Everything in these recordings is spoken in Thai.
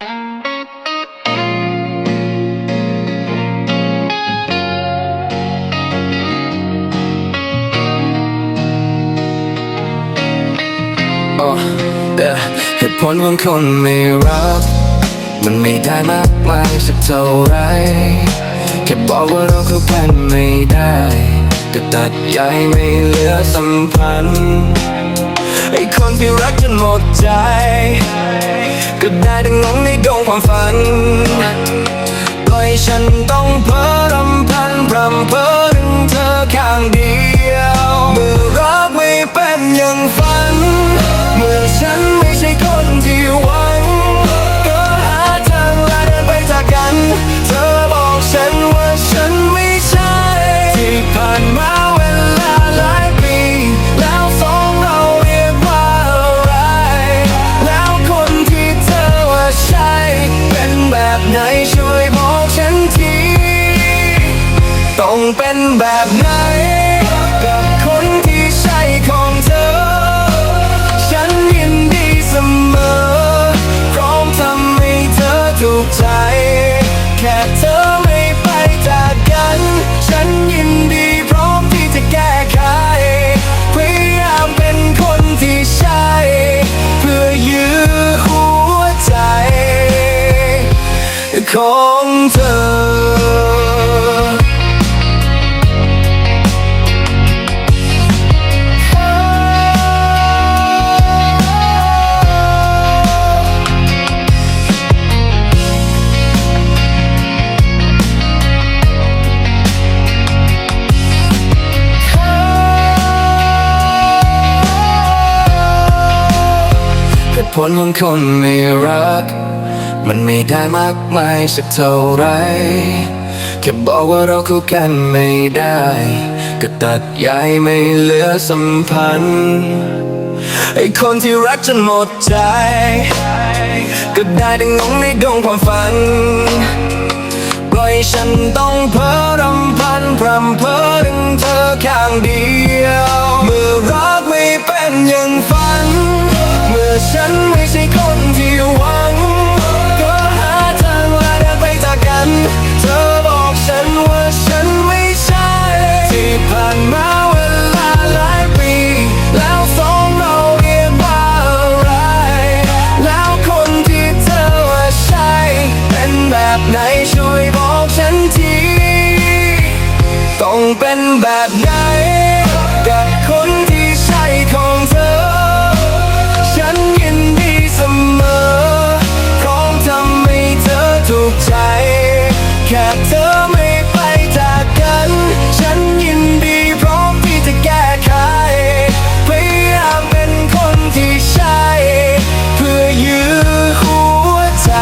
แต่เหตุผลของคนไม่รัก มันไม่ได้มากมายสักเท่าไรแค่บอกว่าเราคือกันไม่ได้ ก็ตัดใยไม่เหลือสัมพันธ์ไอ้คนที่รักจนหมดใจ ก็ได้แต่งงในดวงความฝัน ปล่อยฉันต้องเพ้อรำพันพรำเพ้อถึงเธอข้างเดียว เมื่อรักไม่เป็นอย่างฝัน นช่วยบอกฉันที ต้องเป็นแบบไหน กับคนที่ใช่ของเธอ ฉันยินดีเสมอ พร้อมทำให้เธอถูกใจ แค่เธอ ของเธอผลของคนไม่รัก มันไม่ได้มากมายสักเท่าไรแค่บอกว่าเราคู่กันไม่ได้ ก็ตัดใยไม่เหลือสัมพันธ์ไอคนที่รักจนหมดใจ ก็ได้แต่งงในดวงความฝัน ปล่อยฉันต้องเพ้อรำพันพรำเพ้อถึงเธอข้างเดียว เมื่อรักไม่เป็นอย่างฝัน เมื่อฉันไม่ใช่คน เป็นแบบไหนกับคนที่ใช่ของเธอ ฉันยินดีเสมอ พรองทำให้เธอถูกใจ แค่เธอไม่ไปจากกัน ฉันยินดีพร้อมที่จะแก้ไข พยายามเป็นคนที่ใช่ เพื่อยื้อหัวใจ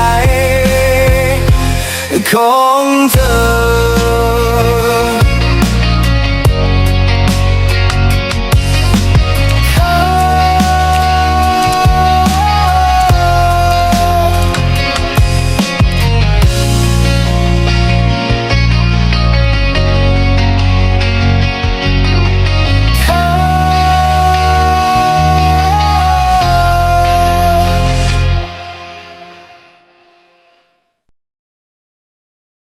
ขอ